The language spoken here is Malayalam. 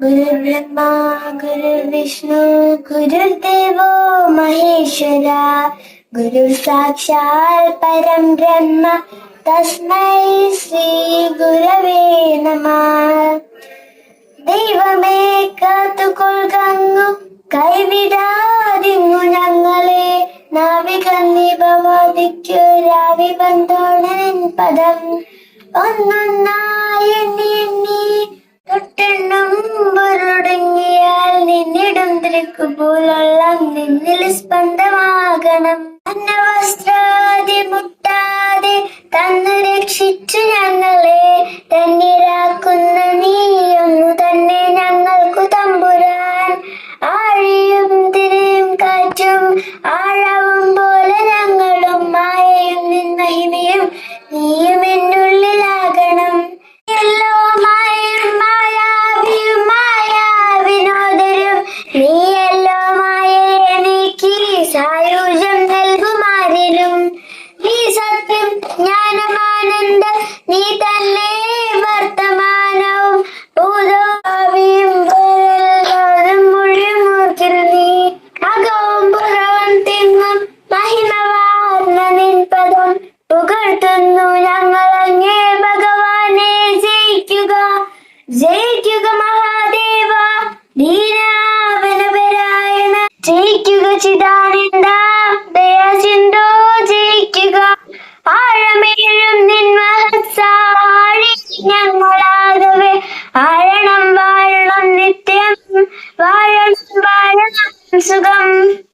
गुरुर्ब्रह्मा गुरुर्विष्णु गुरुर्देवो महेश्वर गुरुः साक्षात् परं ब्रह्म तस्मै ശ്രീഗുരവേ നമ ദൈവമേ കാത്തുകൊള്ളുകങ്ങു കൈവിടാതിങ്ങു ഞങ്ങളെ നാവികന്നിപവാദിക്കൊരാവി വന്നോണൻ പദം ഒന്നൊന്നായി നിന്നിടും തിരക്കു പോലുള്ള നിന്നിൽ സ്പന്ദമാകണം. അന്നവസ്ത്രാതി മുട്ടാതെ തന്നു രക്ഷിച്ചു ഞങ്ങളെ. തന്നിരാക്കുന്ന നീയൊന്നു തന്നെ ഞങ്ങൾക്കു തമ്പുരാൻ. ആഴിയും തിരയും കാറ്റും ആഴവും പോലെ ഞങ്ങളും മായയും നിന്നഹിമയും നീയും എന്നുള്ളിലാകണം. സായുജ്യം നൽകുമാരിലും നീ സത്യം ജ്ഞാനമാനന്ദ നീ തന്നെ വർത്തമാനവും ഭൂതോവിയും മുഴുമൂർത്തിൽ നീ. അകവും പുറവും തിങ്ങും മഹിമവാർന്ന നിൻ പദം പുകഴ്ത്തുന്നു ഞങ്ങൾ അങ്ങേ ഭഗവാനെ ജയിക്കുക. ജയിക്കുക ജയിക്കുക ചിദാനന്ദ ദയാസിന്ധു ജയിക്കുക. ആഴമേഴും നിൻ മഹസാഴി ഞങ്ങളാകവേ. ആഴണം വാഴണം നിത്യം വാഴണം വാഴണം സുഖം.